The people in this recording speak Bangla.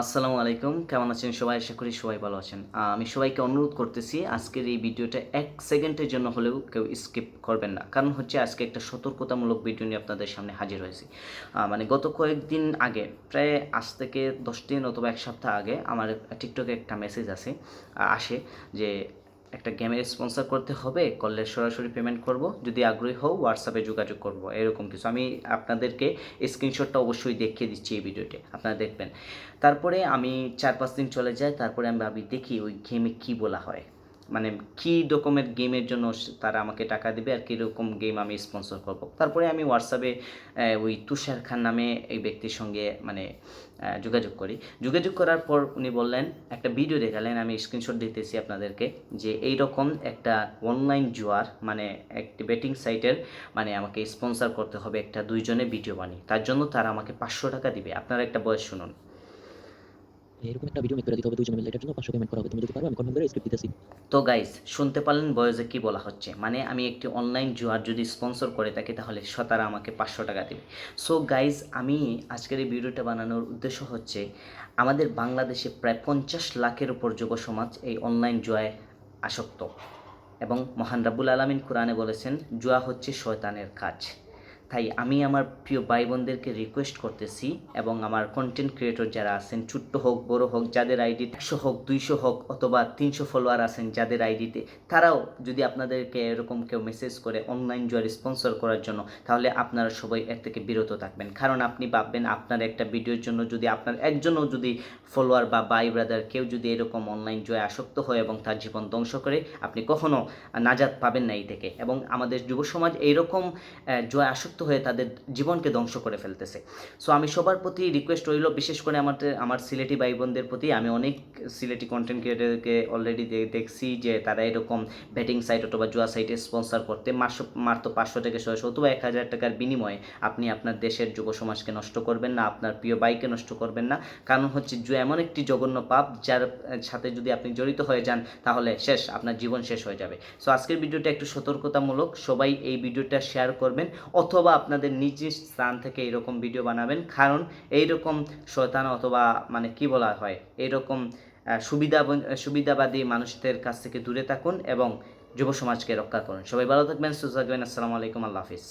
আসসালামু আলাইকুম। কেমন আছেন সবাই? আশা করি সবাই ভালো আছেন। আমি সবাইকে অনুরোধ করতেছি আজকের এই ভিডিওটা এক সেকেন্ডের জন্য হলেও কেউ স্কিপ করবেন না। কারণ হচ্ছে আজকে একটা সতর্কতামূলক ভিডিও নিয়ে আপনাদের সামনে হাজির হয়েছি। মানে গত কয়েকদিন আগে, প্রায় আজ থেকে দশ দিন অথবা এক সপ্তাহ আগে আমার টিকটকে একটা মেসেজ আছে আসে যে একটা গেমের স্পন্সর করতে হবে, করলে সরাসরি পেমেন্ট করব। যদি আগ্রহী হও হোয়াটসঅ্যাপে যোগাযোগ করব, এরকম কিছু। আমি আপনাদেরকে স্ক্রিনশটটা অবশ্যই দেখিয়ে দিচ্ছি এই ভিডিওতে আপনারা দেখবেন। তারপরে আমি চার পাঁচ দিন চলে যাই তারপরে আমি ভাবি, দেখি ওই গেমে কি বলা হয়। মানে কী রকমের গেমের জন্য তারা আমাকে টাকা দেবে আর কীরকম গেম আমি স্পন্সর করব। তারপরে আমি হোয়াটসঅ্যাপে ওই তুষার খান নামে এই ব্যক্তির সঙ্গে মানে যোগাযোগ করি। যোগাযোগ করার পর উনি বললেন, একটা ভিডিও দেখালেন, আমি স্ক্রিনশট দিতেছি আপনাদেরকে, যে এই রকম একটা অনলাইন জুয়ার মানে একটি বেটিং সাইটের মানে আমাকে স্পন্সর করতে হবে একটা দুইজনে ভিডিও বানিয়ে। তার জন্য তারা আমাকে পাঁচশো টাকা দিবে। আপনারা একটা বয়স শুনুন। এরকম একটা ভিডিও মেক করে দিতে হবে মিলে। এটার জন্য পাঁচশো পেমেন্ট করা হবে। তুমি যদি পারো, আমি কনফার্ম করে স্ক্রিপ্ট দিতেছি। তো গাইস শুনতে পারলেন বয়সে কি বলা হচ্ছে? মানে আমি একটি অনলাইন জুয়ার যদি স্পন্সর করে থাকি, তাহলে স তারা আমাকে পাঁচশো টাকা দেবে। সো গাইস আমি আজকের এই ভিডিওটা বানানোর উদ্দেশ্য হচ্ছে, আমাদের বাংলাদেশে প্রায় পঞ্চাশ লাখের উপর যুব সমাজ এই অনলাইন জুয়ায় আসক্ত। এবং মহান রাব্বুল আলমিন কোরআনে বলেছেন, জুয়া হচ্ছে শয়তানের কাজ। তাই আমি আমার প্রিয় ভাই বোনদেরকে রিকোয়েস্ট করতেছি এবং আমার কন্টেন্ট ক্রিয়েটর যারা আছেন, ছোট্ট হোক, বড় হোক, যাদের আইডি একশো হোক, দুইশো হোক অথবা তিনশো ফলোয়ার আছেন যাদের আইডিতে তারাও যদি আপনাদেরকে এরকম কেউ মেসেজ করে অনলাইন জয়ের স্পন্সর করার জন্য, তাহলে আপনারা সবাই এর থেকে বিরত থাকবেন। কারণ আপনি ভাববেন আপনার একটা ভিডিওর জন্য যদি আপনার একজনও যদি ফলোয়ার বা বাই ব্রাদার কেউ যদি এরকম অনলাইন জয়ে আসক্ত হয় এবং তার জীবন ধ্বংস করে, আপনি কখনো নাজাদ পাবেন না এই থেকে। এবং আমাদের যুব সমাজ এইরকম জয় আসক্ত হয়ে তাদের জীবনকে ধ্বংস করে ফেলতেছে। সো আমি সবার প্রতি রিকোয়েস্ট রইল, বিশেষ করে আমাদের, আমার সিলেটি ভাই বোনদের প্রতি। আমি অনেক সিলেটি কন্টেন্ট ক্রিয়েটারকে অলরেডি দেখছি যে তারা এরকম ব্যাটিং সাইট অথবা জুয়া সাইটে স্পন্সর করতে মাসো মাত্র পাঁচশো থেকে ছয়শো অথবা এক হাজার টাকার বিনিময়ে আপনি আপনার দেশের যুব সমাজকে নষ্ট করবেন না, আপনার প্রিয় বাইকে নষ্ট করবেন না। কারণ হচ্ছে জুয়া এমন একটি জঘন্য পাপ যার সাথে যদি আপনি জড়িত হয়ে যান, তাহলে শেষ, আপনার জীবন শেষ হয়ে যাবে। সো আজকের ভিডিওটা একটু সতর্কতামূলক, সবাই এই ভিডিওটা শেয়ার করবেন। অথবা আপনাদের নিজ নিজ স্থান থেকে এরকম ভিডিও বানাবেন। কারণ এইরকম শয়তান অথবা মানে কি বলা হয় এরকম সুবিধা সুবিধাবাদী মানুষদের কাছ থেকে দূরে থাকুন এবং যুব সমাজকে রক্ষা করুন। সবাই ভালো থাকবেন, সুস্থ থাকবেন। আসসালামু আলাইকুম, আল্লাহ হাফিজ।